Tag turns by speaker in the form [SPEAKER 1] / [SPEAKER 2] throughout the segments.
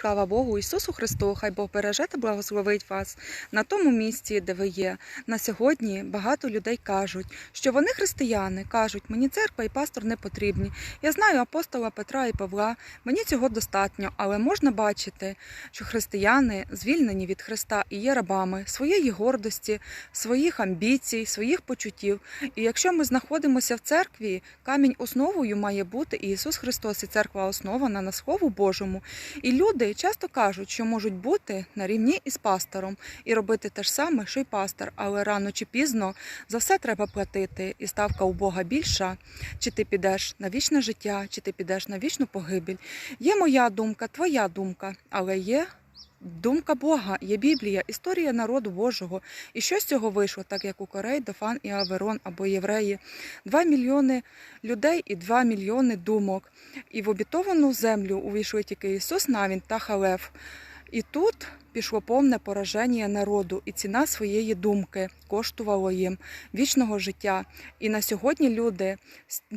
[SPEAKER 1] Слава Богу, Ісусу Христу, хай Бог береже та благословить вас на тому місці, де ви є. На сьогодні багато людей кажуть, що вони християни, кажуть, мені церква і пастор не потрібні. Я знаю апостола Петра і Павла, мені цього достатньо, але можна бачити, що християни звільнені від Христа і є рабами своєї гордості, своїх амбіцій, своїх почуттів. І якщо ми знаходимося в церкві, камінь основою має бути Ісус Христос, і церква основана на Слову Божому. І люди часто кажуть, що можуть бути на рівні із пастором і робити те ж саме, що й пастор, але рано чи пізно за все треба платити, і ставка у Бога більша. Чи ти підеш на вічне життя, чи ти підеш на вічну погибель. Є моя думка, твоя думка, але є. Думка Бога, є Біблія, історія народу Божого. І що з цього вийшло, так як у Корей, Дофан і Аверон або євреї? Два мільйони людей і два мільйони думок. І в обітовану землю увійшли тільки Ісус Навін та Халев. І тут пішло повне пораження народу, і ціна своєї думки коштувала їм вічного життя. І на сьогодні люди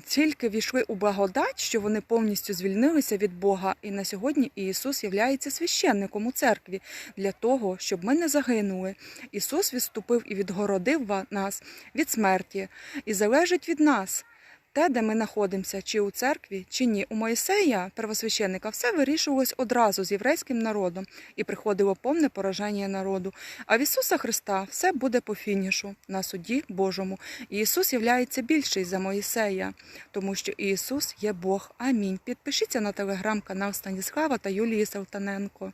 [SPEAKER 1] тільки війшли у благодать, що вони повністю звільнилися від Бога. І на сьогодні Ісус являється священником у церкві для того, щоб ми не загинули. Ісус відступив і відгородив нас від смерті, і залежить від нас. Те, де ми знаходимося, чи у церкві, чи ні. У Моїсея, первосвященника, все вирішувалось одразу з єврейським народом і приходило повне пораження народу. А в Ісуса Христа все буде по фінішу на суді Божому. І Ісус являється більший за Моїсея, тому що Ісус є Бог. Амінь. Підпишіться на телеграм-канал Станіслава та Юлії Салтаненко.